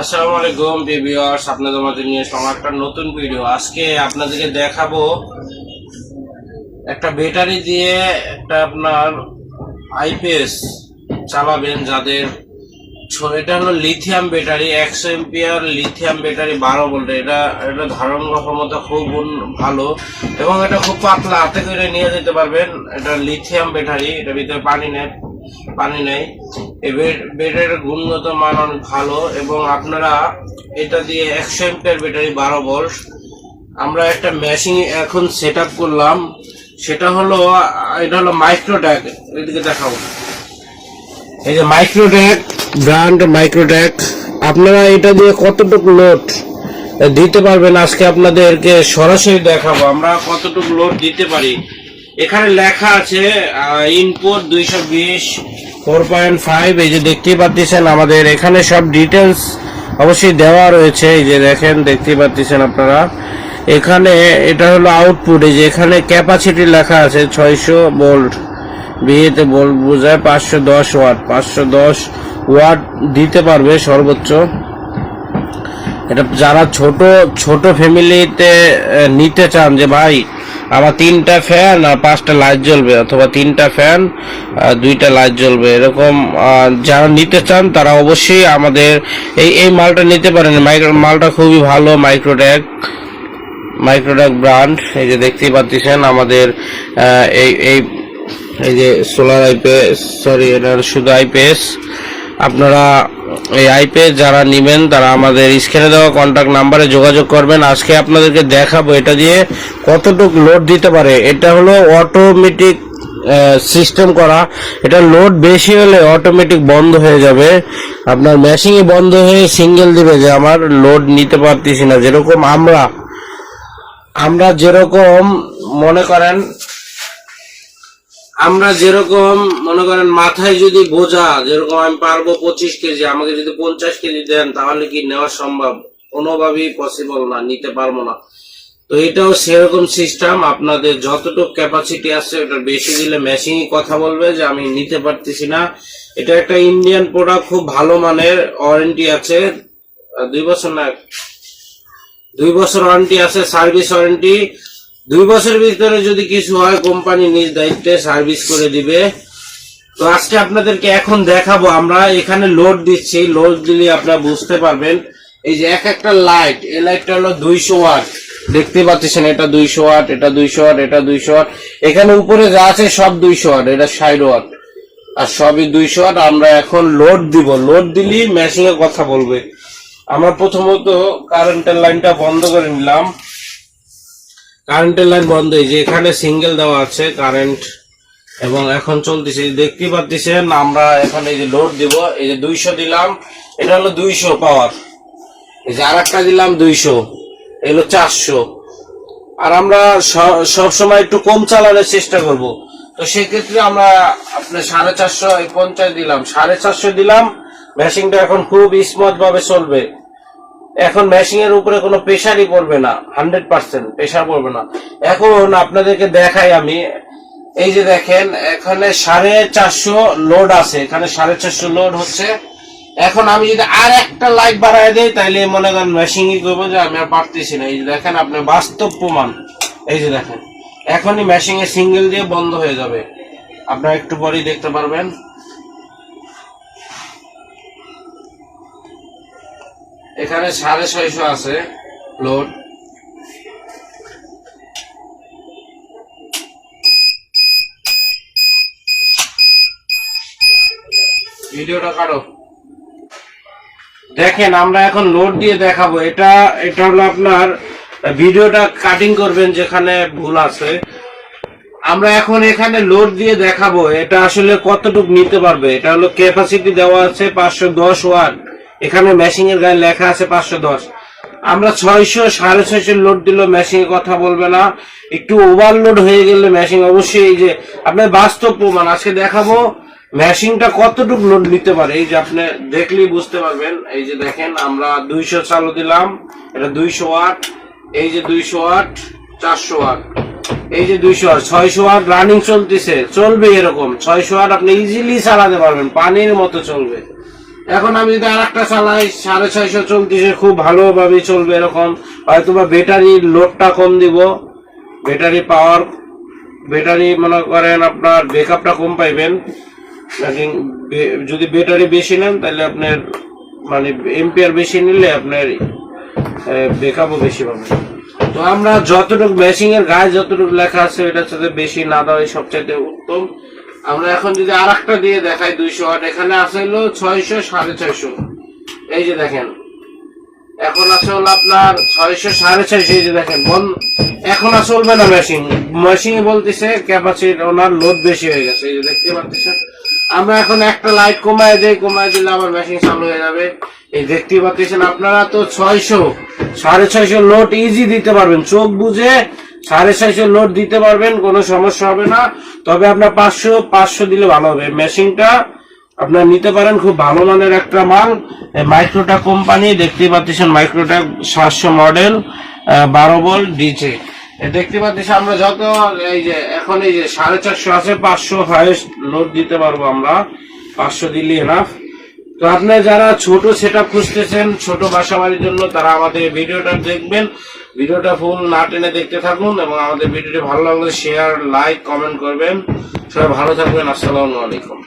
আসসালামু আলাইকুম ভিউয়ার্স আপনাদের মাঝে নিয়ে এসলাম একটা নতুন ভিডিও আজকে আপনাদেরকে দেখাবো একটা ব্যাটারি দিয়ে একটা আপনার আইপিএস চালাবেন যাদের এটা হলো লিথিয়াম ব্যাটারি একশো এমপিয়ার লিথিয়াম ব্যাটারি বারো ভোল্ট এটা এটা ধারণ ক্ষমতা খুব ভালো এবং এটা খুব পাতলা। হাতে করে নিয়ে যেতে পারবেন। এটা লিথিয়াম ব্যাটারি এটার ভিতরে পানি নেই পানি নেই। এই বে- ব্যাটারির গুণগত মান অনেক ভালো এবং আপনারা এটা দিয়ে একশো এমপিয়ার ব্যাটারি বারো ভোল্ট। আমরা একটা মেশিন এখন সেট করলাম। সেটা হলো, এটা হলো মাইক্রোট্যাগ এদিকে এই যে মাইক্রোট্যাগ ব্র্যান্ড মাইক্রোট্যাগ আপনারা এটা দিয়ে কতটুকু লোড দিতে পারবেন আজকে আপনাদেরকে সরাসরি দেখাবো। আমরা কতটুকু লোড দিতে পারি? এখানে লেখা আছে ইনপুট দুইশো বিশ ফোর পয়েন্ট ফাইভ, এই যে দেখতেই পাচ্ছেন আমাদের এখানে সব ডিটেলস অবশ্যই দেওয়া রয়েছে। এই যে দেখেন, দেখতেই পাচ্ছেন আপনারা। এখানে এটা হলো আউটপুট এই যে এখানে ক্যাপাসিটি লেখা আছে ছয়শো ভোল্ট বিয়েতে বল বোঝায় পাঁচশো দশ ওয়াট পাঁচশো দশ ওয়াট দিতে পারবে সর্বোচ্চ। এটা যারা ছোট ছোট ফ্যামিলিতে নিতে চান যে ভাই আমার তিনটা ফ্যান আর পাঁচটা লাইট জ্বলবে, অথবা তিনটা ফ্যান দুইটা লাইট জ্বলবে, এরকম যারা নিতে চান তারা অবশ্যই আমাদের এই এই মালটা নিতে পারেন। মাইক্রো, মালটা খুবই ভালো মাইক্রোট্যাগ মাইক্রোডাক ব্র্যান্ড এই যে দেখতেই পাচ্ছেন আমাদের এই এই এই যে সোলার আইপিএস সরি এটা শুধু আইপিএস আপনারা এই আইপিএস যারা নেবেন, তারা আমাদের স্ক্রিনে দেওয়া কন্ট্যাক্ট নাম্বারে যোগাযোগ করবেন। আজকে আপনাদেরকে দেখাবো এটা দিয়ে কতটুকু লোড দিতে পারে। এটা হলো অটোমেটিক সিস্টেম করা। এটা লোড বেশি হলে অটোমেটিক বন্ধ হয়ে যাবে। আপনার মেশিনই বন্ধ হয়ে সিঙ্গেল দিবে যে, আমার লোড নিতে পারতেছি না। যেরকম আমরা আমরা যেরকম মনে করেন আমরা যেরকম, মনে করেন, মাথায় যদি বোঝা, যেরকম আমি পারব পঁচিশ কেজি, আমাকে যদি পঞ্চাশ কেজি দেন, তাহলে কি নেওয়া সম্ভব? কোনোভাবেই পসিবল না, নিতে পারব না। তো এটাও সেরকম সিস্টেম আপনাদের যতটুকু ক্যাপাসিটি আছে, ওটা বেশি দিলে মেশিনই কথা বলবে যে আমি নিতে পারতেছি না। এটা একটা ইন্ডিয়ান প্রোডাক্ট খুব ভালো মানের ওয়ারেন্টি আছে। দুই বছর না, দুই বছর ওয়ারেন্টি আছে সার্ভিস ওয়ারেন্টি দুই বছরের ভিতরে যদি কিছু হয়, কোম্পানি নিজ দায়িত্বে সার্ভিস করে দিবে। তো আজকে আপনাদেরকে এখন দেখাবো আমরা। এখানে লোড দিচ্ছি। লোড দিলে আপনারা বুঝতে পারবেন। এই যে এক একটা লাইট এই লাইটটা হলো দুইশো ওয়াট দেখতে পাচ্ছেন, এটা দুইশো ওয়াট এটা দুইশো ওয়াট এটা দুইশো ওয়াট এখানে উপরে যা আছে সব দুইশো ওয়াট এটা ষাট ওয়াট আর সবই দুইশো ওয়াট আমরা এখন লোড দিব। লোড দিলেই মেশিং এর কথা বলবে। আমরা প্রথমত কারেন্টের লাইনটা বন্ধ করে নিলাম। কারেন্টের লাইন বন্ধ, এই যে এখানে সিঙ্গেল দেওয়া আছে কারেন্ট, এবং এখন চলতেছে, দেখতে পাচ্ছেন আমরা এখন এই যে লোড দিব, এই যে দুইশো দিলাম, এটা হলো দুইশো পাওয়ার এই যে আর একটা দিলাম দুইশো এগুলো চারশো। আর আমরা সব সময় একটু কম চালানোর চেষ্টা করব। তো সেক্ষেত্রে আমরা আপনার সাড়ে চারশো পঞ্চাশ দিলাম, সাড়ে চারশো দিলাম মেশিনটা এখন খুব স্মুথ ভাবে চলবে। এখন মেশিং এর উপরে কোনো প্রেশারই পড়বে না হান্ড্রেড পার্সেন্ট প্রেশার পড়বে না। এখন আপনাদেরকে দেখাই আমি, এই যে দেখেন, এখানে সাড়ে চারশো লোড আছে, এখানে সাড়ে চারশো লোড হচ্ছে। এখন আমি যদি আর একটা লাইট বাড়ায় দেই তাহলে মনে করেন মেশিনই করব যে আমি আর পারতেছি না। এই যে দেখেন আপনার বাস্তব প্রমাণ, এই যে দেখেন। এখনই মেশিং এ সিঙ্গেল দিয়ে বন্ধ হয়ে যাবে। আপনারা একটু পরেই দেখতে পারবেন। এখানে সাড়ে ছয়শো আছে লোড ভিডিওটা কাটো। দেখেন, আমরা এখন লোড দিয়ে দেখাবো। এটা এটা হলো আপনার, ভিডিওটা কাটিং করবেন যেখানে ভুল আছে। আমরা এখন এখানে লোড দিয়ে দেখাবো, এটা আসলে কতটুকু নিতে পারবে। এটা হলো ক্যাপাসিটি দেওয়া আছে পাঁচশো দশ ওয়াট এখানে মেশিং এর গায়ে লেখা আছে পাঁচশো দশ। আমরা ছয়শো, সাড়ে ছয়শো লোড দিলেও মেশিং কথা বলবে না। একটু ওভারলোড হয়ে গেলে মেশিং অবশ্যই এই যে, আপনার বাস্তব প্রমাণ, আজকে দেখাবো মেশিনটা কতটুকু লোড নিতে পারে। এই যে আপনি দেখলেই বুঝতে পারবেন। এই যে দেখেন, আমরা দুইশো চালু দিলাম, এটা দুইশো ওয়াট এই যে দুইশো ওয়াট চারশো ওয়াট এই যে দুইশো ওয়াট ছয়শো ওয়াট রানিং চলতেছে, চলবে এরকম। ছয়শো ওয়াট আপনি ইজিলি চালাতে পারবেন, পানির মতো চলবে। এখন আমি যদি আর একটা চালাই, সাড়ে ছয়শো চলতেছে, খুব ভালোভাবে চলবে এরকম। হয়তো বা ব্যাটারির লোডটা কম দিব। ব্যাটারি পাওয়ার ব্যাটারি মনে করেন আপনার ব্যাকআপটা কম পাইবেন। যদি ব্যাটারি বেশি নেন, তাহলে আপনার মানে এম্পিয়ার বেশি নিলে আপনার ব্যাকআপও বেশি পাবেন। তো আমরা যতটুকু মেশিং গায়ে যতটুকু লেখা আছে, এটার সাথে বেশি না দেওয়াই সবচাইতে উত্তম। আমরা এখন যদি আর একটা দিয়ে দেখাই দুইশো আট, এখানে আছে হলো ছয়শো, সাড়ে ছয়শো। এই যে দেখেন। এখন আছে হলো আপনার ছয়শো, সাড়ে ছয়শো, এই যে দেখেন। বন এখন আর চলবে না মেশিন মেশিন বলতেছে ক্যাপাসিটি ওনার লোড বেশি হয়ে গেছে। এই যে দেখতে পাচ্ছেন। আমরা এখন একটা লাইট কমায় দেই, কমায় দিলে আবার মেশিন চালু হয়ে যাবে। এই দেখতে পাচ্ছেন আপনারা তো ছয়শো, সাড়ে ছয়শো লোড ইজি দিতে পারবেন। চোখ বুঝে সাড়ে ছয়শো লোড দিতে পারবেন, কোনো সমস্যা হবে না। তবে আপনার পাঁচশো পাঁচশো দিলে ভালো হবে। মেশিনটা আপনার নিতে পারেন, খুব ভালো মানের একটা মাল। মাইক্রোটা কোম্পানি দেখতে পাচ্ছেন মাইক্রোটা সাতশো মডেল বারো বল ডিজে। দেখতে পাচ্ছি আমরা যত, এই যে, এখন এই যে সাড়ে চারশো আছে, পাঁচশো হাইস্ট লোড দিতে পারব আমরা। পাঁচশো দিলে এনাফ তো আপনার যারা ছোট সেট খুঁজতেছেন, ছোট বাসা জন্য তারা আমাদের ভিডিওটা দেখবেন। ভিডিওটা ফুল না টেনে দেখতে থাকুন এবং আমাদের ভিডিওটি ভালো লাগলে শেয়ার লাইক কমেন্ট করবেন। সবাই ভালো থাকবেন। আসসালামু আলাইকুম।